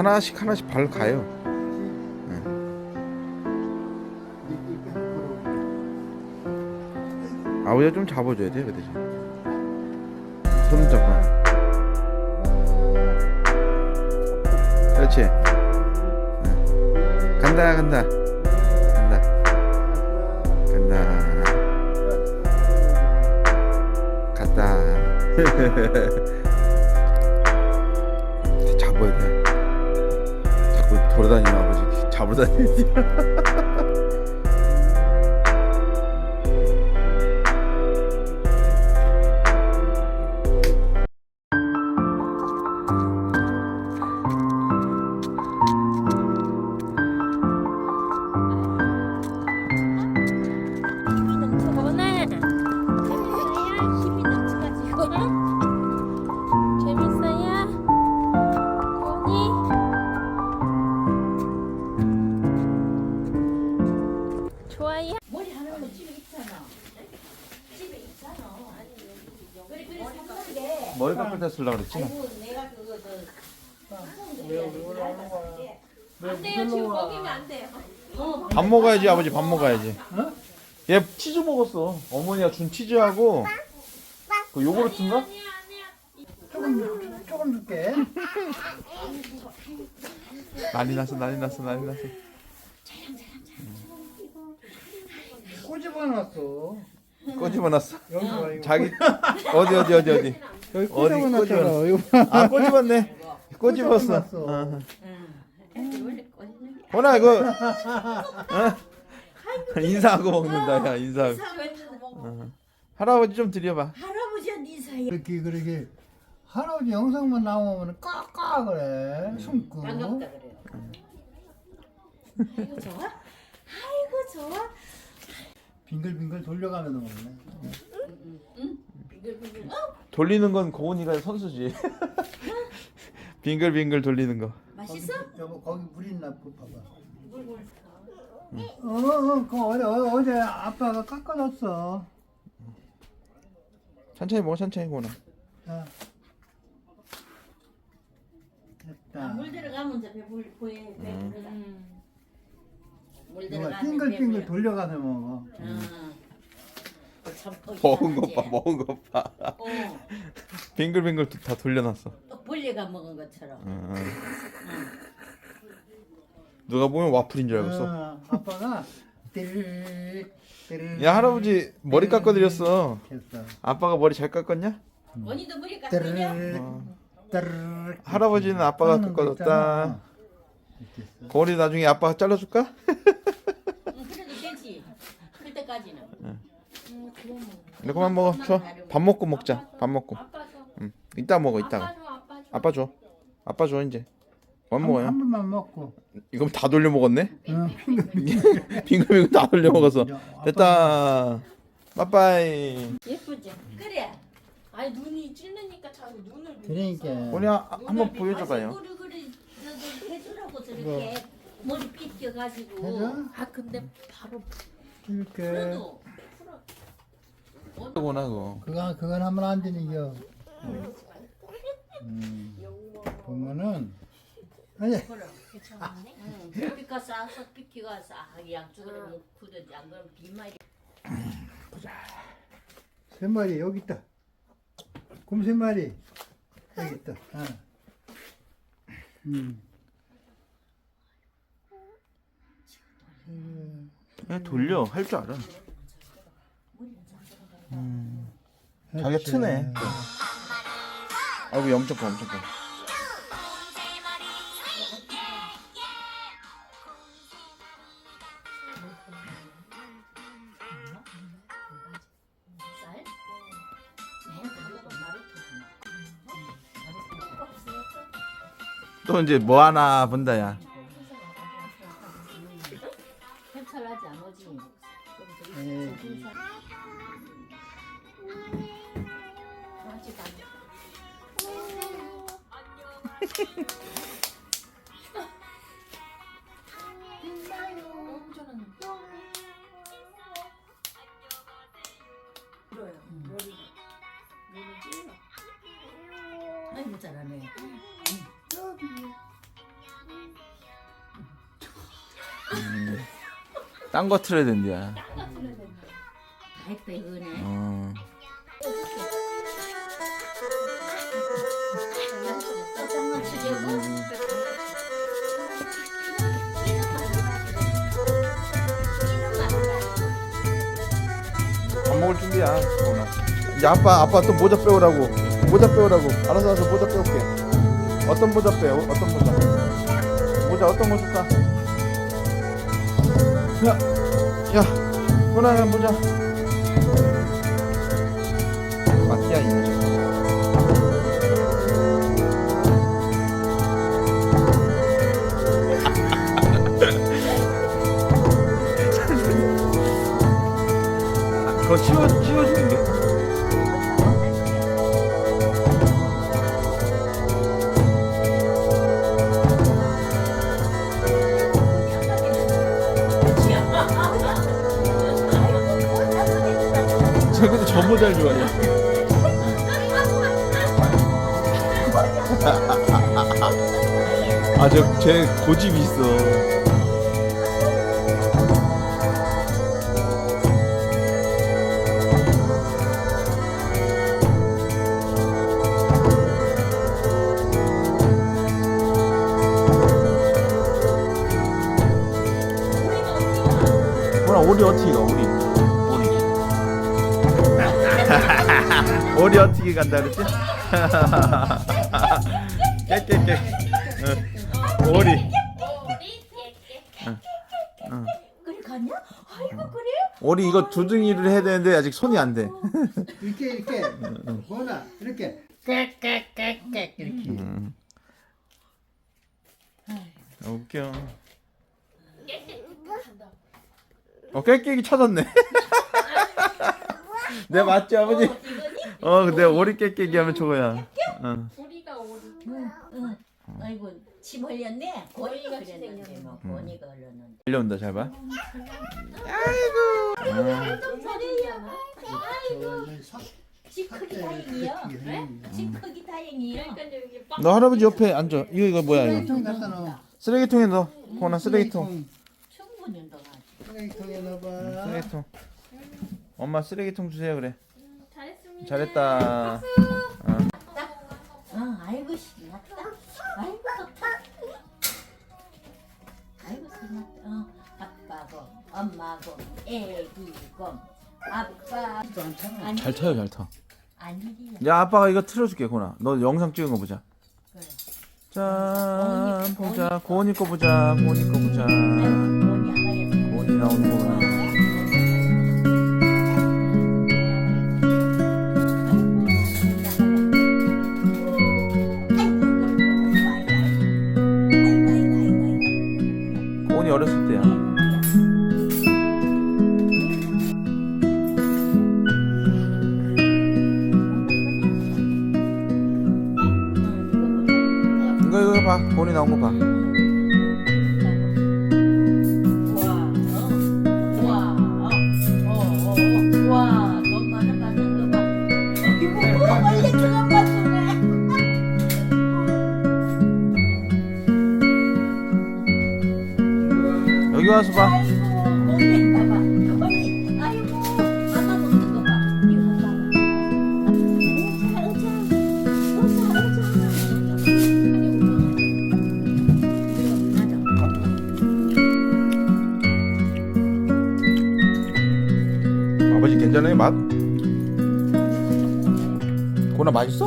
하나씩 하나씩 발 가요. 아버지가 좀 잡아줘야 돼, 그 대신. 손 잡아. 그렇지. 응. 간다, 간다. 간다. 간다. 돌아다니는 아버지? 잡으러 다니는 좋아요? 머리 하는 거 집에 있잖아. 집에 있잖아. 그래 그래 샀는 게. 머리 깎을 때 쓰려고 그랬지? 아이고 내가 그거 저. 안 돼요. 지금 먹이면 안 돼요. 어, 밥 먹어야지 아버지 밥 먹어야지 얘 치즈 먹었어 어머니가 준 치즈하고 그 요구르트인가? 조금 조금 줄게. 난리 났어 난리 났어 난리 났어 꼬집어 놨어. 꼬집어놨어 여기 봐 이거. 자기 어디 어디 어디 어디 여기 어디 꼬집어 놨잖아. 꼬집어? 이거 봐. 아 꼬집었네 꼬집었어 꼬집어놨어. 어. 호나 이거 어? 인사하고 먹는다 야 인사하고 어. 할아버지 좀 드려봐 할아버지한테 인사해. 그렇게 그렇게 할아버지 영상만 나오면 까까 그래. 숨고. 반갑다 그래요. 아이고 좋아. 아이고 좋아. 빙글빙글 돌려가면서 먹네. 빙글빙글. 어? 돌리는 건 고은이가 선수지 빙글빙글 돌리는 거 맛있어? 여보 거기 물 있나 보- 봐봐. 물물. 어, 어, 그 어제 어, 어제 아빠가 깎아줬어. 천천히 먹어 천천히 고은아 자. 아, 됐다. 물 들어가면 이제 배불 보여. 배불러. 물 이거 들어가면 빙글빙글 먹어. 응. 참 먹은 것 이상하지? 봐 먹은 것 봐 어. 빙글빙글 다 돌려놨어 또 벌레가 먹은 것처럼. 어. 응. 누가 보면 와플인 줄 알겠어 어, 아빠가 띠르르 띠르르 야 할아버지 머리 깎아드렸어 했어. 아빠가 머리 잘 깎았냐? 언니도? 띠르르 어. 띠르르 할아버지는 아빠가 거 깎아줬다 있잖아. 이렇게 했어. 고은이 나중에 아빠가 잘라줄까? 응, 그래도 되지. 클 때까지는. 음, 먹어. 이거 먹어 줘 밥 먹고 먹자 밥 먹고 줘. 응 이따 먹어 이따가 줘, 아빠 줘. 아빠 줘줘 이제 한, 먹어요 한 번만 먹고. 이거 다 돌려 먹었네? 응, 빙글빙글. 다 돌려 아빠 됐다 빠빠이 예쁘지? 그래. 아니 눈이 찔르니까 자꾸 눈을 그러니까. 한번 보여줘봐요 아, 그래 그래 저기 해주라고 저렇게 머리 빗겨가지고. 해줘? 아 근데 바로 이렇게. 그래도 고은아 그거 그거 그건 하면 안 되니겨. 음. 보면은 아니 괜찮네. 응, 머리가 싸서 빗기가 싹 양쪽으로 굳어지 안 그러면 비말이. 세 마리 여기 있다. 곰 세 마리 여기 있다. 어. 음. 그냥 돌려. 할 줄 알아. 음. 자기가 그렇지. 트네. 아이고 엄청 커 엄청 커 또 이제 뭐 하나 본다 야 아이고 잘하네. 딴 거 틀어야 된대야. 다 했다 이거네. 어. 조금만. 밥 먹을 준비야. 이제 아빠 아빠 또 모자 빼오라고. 모자 빼오라고. 알아서 와서 모자 빼올게. 어떤 모자 빼? 어떤 모자? 모자 어떤 거 줄까? 야, 야, 호나야 모자. 맞야 이 모자. 그거 치워 치워주는 게. 저저 모자를 좋아해. 아 저 제 고집이 있어. 뭐라 오리 어떻게 가 오리 오리 오리 어떻게 간다 그랬지? 깨깨깨 응. 오리 그래 갔냐? 아이고 그래? 오리 이거 두둥이를 해야 되는데 아직 손이 안 돼 이렇게 이렇게 뭐나 이렇게 깨깨깨깨 이렇게. 음. 아, 웃겨 어 깨깨기 찾았네 내 맞지 아버지 어 근데 오리 깨깨기 하면 저거야 어. 우리가 오리. 응. 아이고 침 흘렸네. 그랬는데 생겼네. 뭐 고니가 흘렀는데. 달려온다 잘봐 저는 석집 크기 다행이요. 집 크기 다행이요. 그러니까 여기. 너 할아버지 옆에 앉아 이거 이거 뭐야 이거 쓰레기통 갖다 놓어 쓰레기통에 넣어 고나 쓰레기통 충분히 운동하지. 쓰레기통에 넣어봐 쓰레기통 엄마 쓰레기통 주세요 그래 잘했다 어, 아이고 신났다. 아이고 좋다. 아이고 신났다. 어, 아빠고 엄마고 애기고 아빠 또 않잖아 아니 잘 타요 잘 타 아니리야. 야 아빠가 이거 틀어줄게 고나 너 영상 찍은 거 보자 그래. 짠 보자 고은이 거 보자 고은이 거 보자 고은이 나오는 거 보자 맛있어?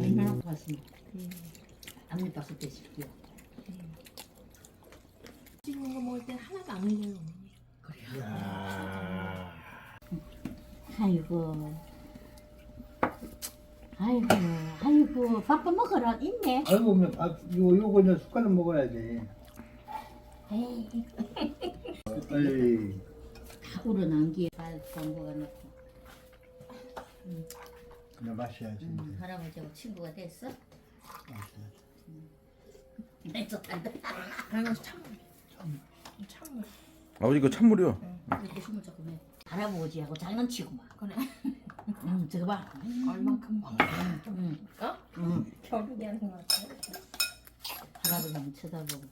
얼마나 고맙습니다. 앞니 박수 드십시오. 찍은 거 먹을 때 하나도 안 흘려요. 아이고. 아이고, 아이고, 밥도 먹어라, 있네. 알고 보면 밥 이거 요거 이제 숟갈로 먹어야지 에이, 에이 다 우러난기에 밥 공부가 넣고. 그냥 마셔야지 음, 할아버지하고 친구가 됐어? 마셔야지 내 좋단다. 아이고 찬물. 찬물. 아버지 이거 찬물이요 이렇게 숨을 조금 해. 할아버지하고 장난치고 막. 그래. 응, 저거 봐. 얼만큼 먹어? 응, 어? 응. 겨루게 하는 거 같아. 할아버지는 쳐다보고.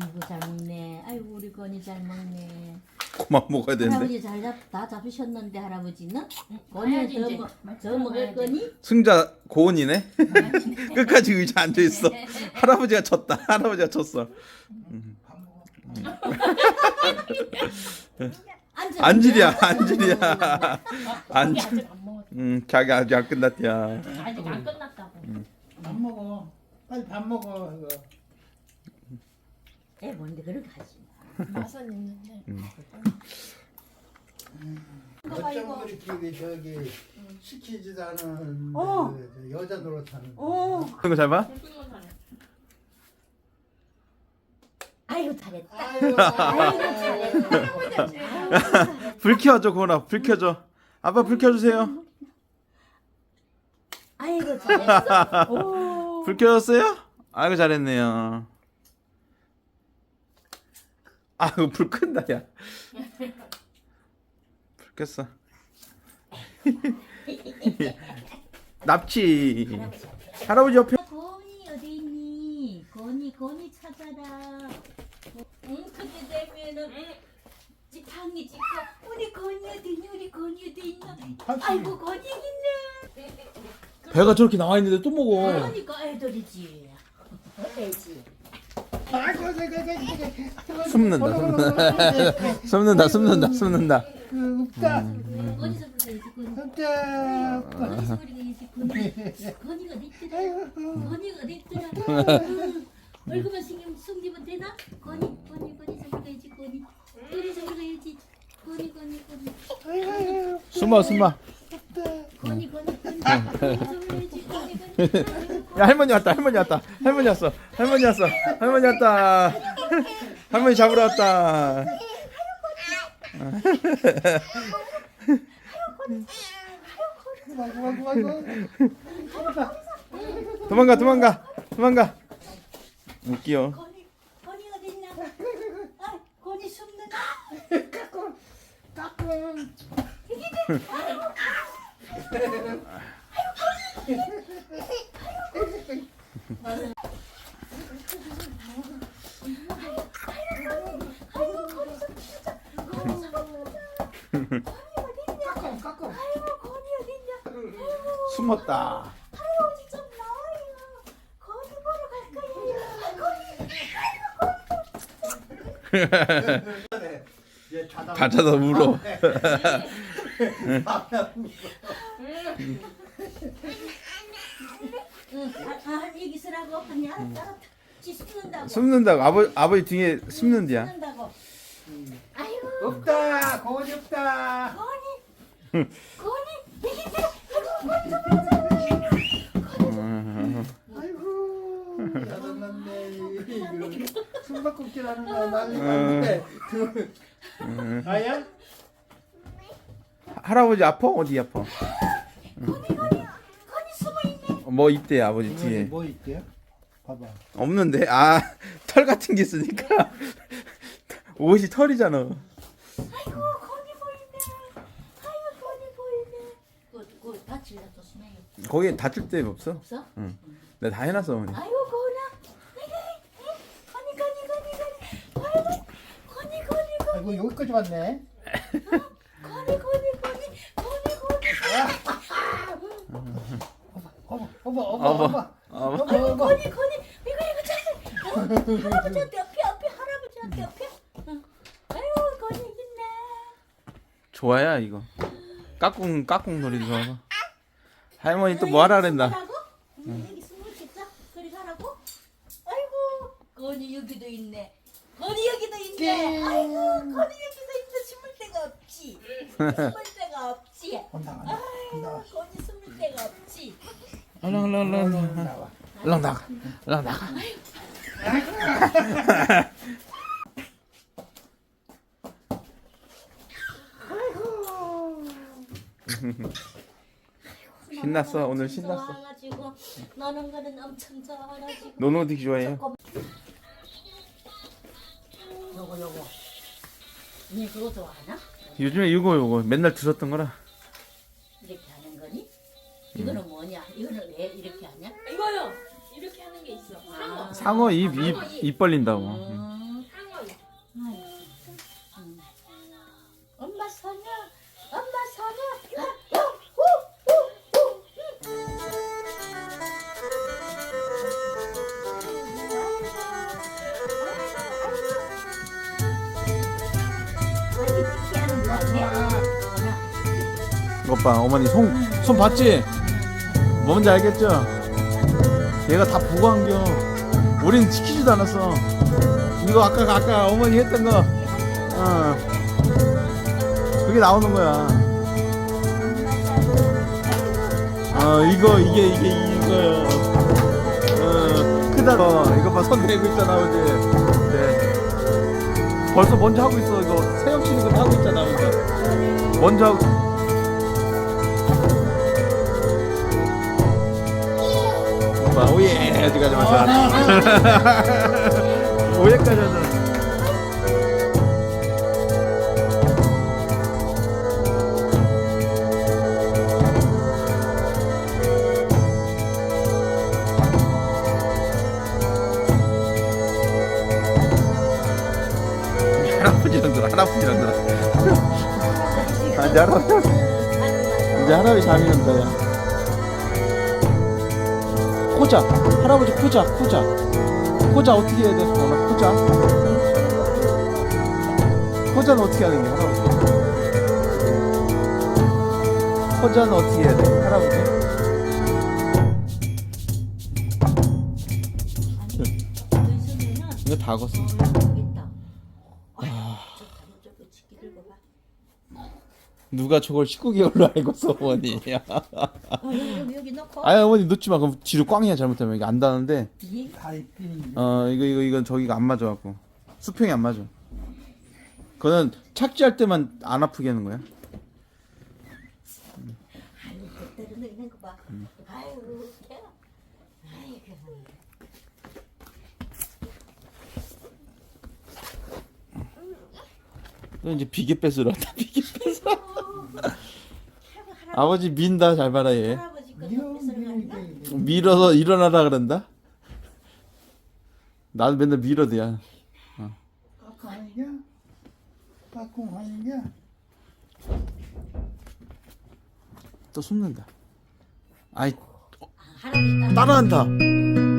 아이고 잘 먹네. 아이고 우리 건이 잘 먹네. 그만 먹어야 되는데. 할아버지 잘 잡, 다 잡으셨는데 할아버지는 가야지, 이제. 더, 먹- 맛있게 더 먹을 먹어야지. 거니? 승자 고은이네. 끝까지 의자 앉아 있어. 할아버지가 졌다. 할아버지가 졌어. 앉아. 안질이야, 안질이야. 안질. 아직 안. 음, 자기 아직 안 끝났대야. 아직 안 끝났다고. 밥 먹어. 빨리 밥 먹어. 이거. 애 뭔데 그렇게 하지 맛은 있는데. 어쩜 그렇게 저기 시키지도 않은 어. 그 여자 노릇하는 거. 어. 그런 거잘 봐? 아이고 잘했다. 아유, 아이고 잘했다. 불 켜줘, 고은아. 불 켜줘. 아빠 불 켜주세요. 아이고 잘했어. 오. 불 켜졌어요? 아이고 잘했네요. 아이고 불 끈다 야. 불 켰어. 납치. 할아버지 옆에. 건이 어디 있니? 건이 건이 찾아라. 응 그때 되면은 지팡이 짚고 우리 건이 어디 있니? 우리 건이 어디 있나? 아이고 여기 있네. 배가 저렇게 나와 있는데 또 먹어. 그러니까 애들이지. 애지. 아이고. 숨는다, 숨는다. 숨는다, 숨는다, 숨는다. 그 없다. 어디서 불러야지 건. 없다. 건이 소리가 있지 건이. 건이가 어디 있더라? 아이고. 건이가 어디 있더라? 응. 얼굴만 신경 숨기면 되나? 건이 건이 건이 저기 가야지 건이. 건이 저기 가야지. 건이 건이 건이. 아이고, 아이고. 숨어, 숨어. 건이 건이 건이. 건이 저기 가야지 건이 건이. 야 할머니 왔다, 할머니 왔다, 할머니 왔어, 할머니 왔어, 할머니 왔다. 할머니 잡으러 왔다. 아이고, 아이고, 아이고. 도망가, 도망가, 도망가. 웃기요. 건이 건이 어디 있나? 아 건이 숨는다. 까꿍. 까꿍, 까꿍. 아이고 건이 어디 있냐? 숨었다. 나와요. 건이 보러 갈 자다 찾아 울어. 응, 아, 아, 지 숨는다고. 숨는다고 아버 아버지 등에 숨는디야. 숨는다고. 아이고 없다. 거기 없다. 여기 있네. 아이고. 이거 숨바꼭질하는 거 난리 났네. 그 아야? 할아버지 아파? 어디 아파? 건이 숨어 있네. 뭐 있대 아버지 뒤에. 뭐 있대요? 봐봐. 없는데 아 털 같은 게 있으니까 옷이 털이잖아. 아이고 건이 보이네. 아이고 건이 보이네. 그 그 다칠라 조심해요. 거기 다칠 데 없어? 없어? 내가 다 해놨어 어머니. 아이고 건아. 건이 건이 건이 건이. 아이고 건이 건이 건이. 아이고 여기까지 왔네. 건이 건이 건이 건이 건이. 어머 어머 어머 어머. 어머 어머. 건이 건이 이거 이거 잘. 할아버지한테 옆에 옆에 할아버지한테 옆에. 응. 아이고 건이 있네. 좋아야 이거. 까꿍 까꿍 놀이 좋아. 할머니 또 뭐 하라 그랬나? 숨으라고? 응, 여기 숨을 짓자. 그리 가라고? 아이고 건이 여기도 있네. 건이 여기도 있네. 아이고 건이 여기도 있네. 숨을 데가 없지. 숨을 데가 없지. 아이고 없지. 얼른 얼른 얼른 나와. 얼른 나가. 얼른 나가. 신났어 오늘 신났어. 좋아가지고 노는 거는 엄청 좋아가지고. 노는 어떻게 좋아해요? 요거 요거. 니 그거 좋아하나? 요즘에 이거 이거 맨날 들었던 거라. 상어요. 이렇게 하는 게 있어. 상어. 상어 입, 입, 입 벌린다고. 응. 상어. 엄마 사냥 엄마 사냥 아, 어, 이것 봐, 어머니 손, 손 봤지? 뭔지 알겠죠? 얘가 다 보고 한겨. 우린 지키지도 않았어. 이거 아까 아까 어머니 했던 거. 어. 그게 나오는 거야. 어 이거 이게 이게 이거야 어 크다. 어, 이거 봐손 내고 있잖아 아버지 네. 벌써 먼저 하고 있어 이거. 세영 씨는 그거 하고 있잖아 먼저 먼저 하고 어디까지 마셔 오예까지 하잖아 할아버지랑 들어 할아버지랑 들어 아, 이제 할아버지. 이제 할아버지 잠이 온다. 야 코자. 할아버지 코자 코자. 코자 어떻게 해야 돼 오늘 코자. 코자는 어떻게 하는 게 할아버지? 코자는 어떻게 해야 돼 할아버지? 이거 다 걷어 모르겠다. 아. 저거 치기 들고 봐. 누가 저걸 19개월로 알고 써 어머니. 어, 여기, 여기, 여기 넣고. 아니 어머니 놓지 마. 그럼 뒤로 꽝이야 잘못하면. 이게 안 닿는데. 끼는 어 이거 이거 이건 저기가 안 맞아 갖고. 수평이 안 맞아. 그거는 착지할 때만 안 아프게 하는 거야. 아니, 그때로 있는 거 봐. 아유, 걔. 아이고. 또 이제 비계 뺏으러 왔다 비계 아버지 민다 잘 봐라 얘. 할아버지? 밀어서 일어나라 그런다? 나도 맨날 밀어도야? 까꿍 하는겨? 또 숨는다. 아이 할아버지 딱 따라한다.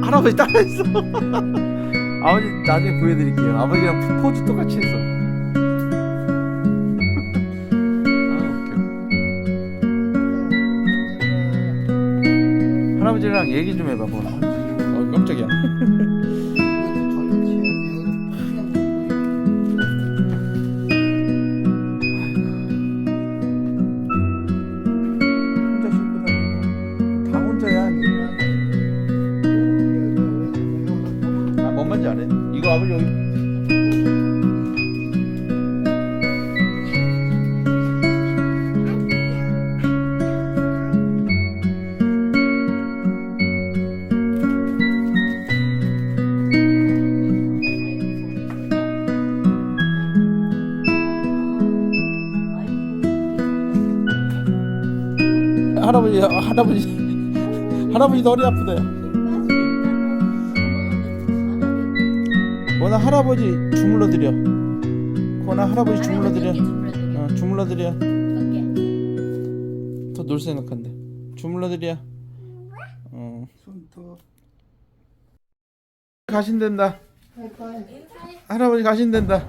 할아버지 따라했어. 아버지 나중에 보여드릴게요. 아버지랑 포즈 똑같이 했어 할아버지랑 얘기 좀 해봐 뭐. 어 깜짝이야 할아버지, 할아버지, 할아버지 허리 아프다. 거나 할아버지 주물러 드려. 거나 할아버지 주물러 드려. 어, 주물러 드려. 더 놀 생각한대. 주물러 드려. 어. 손톱 가신댄다. 할아버지 가신댄다.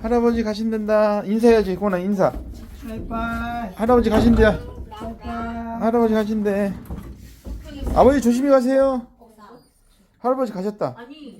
할아버지 가신댄다. 인사해야지. 거나 인사. 할아버지 가신대야. 할아버지 가신대. 아버지 조심히 가세요. 할아버지 가셨다. 아니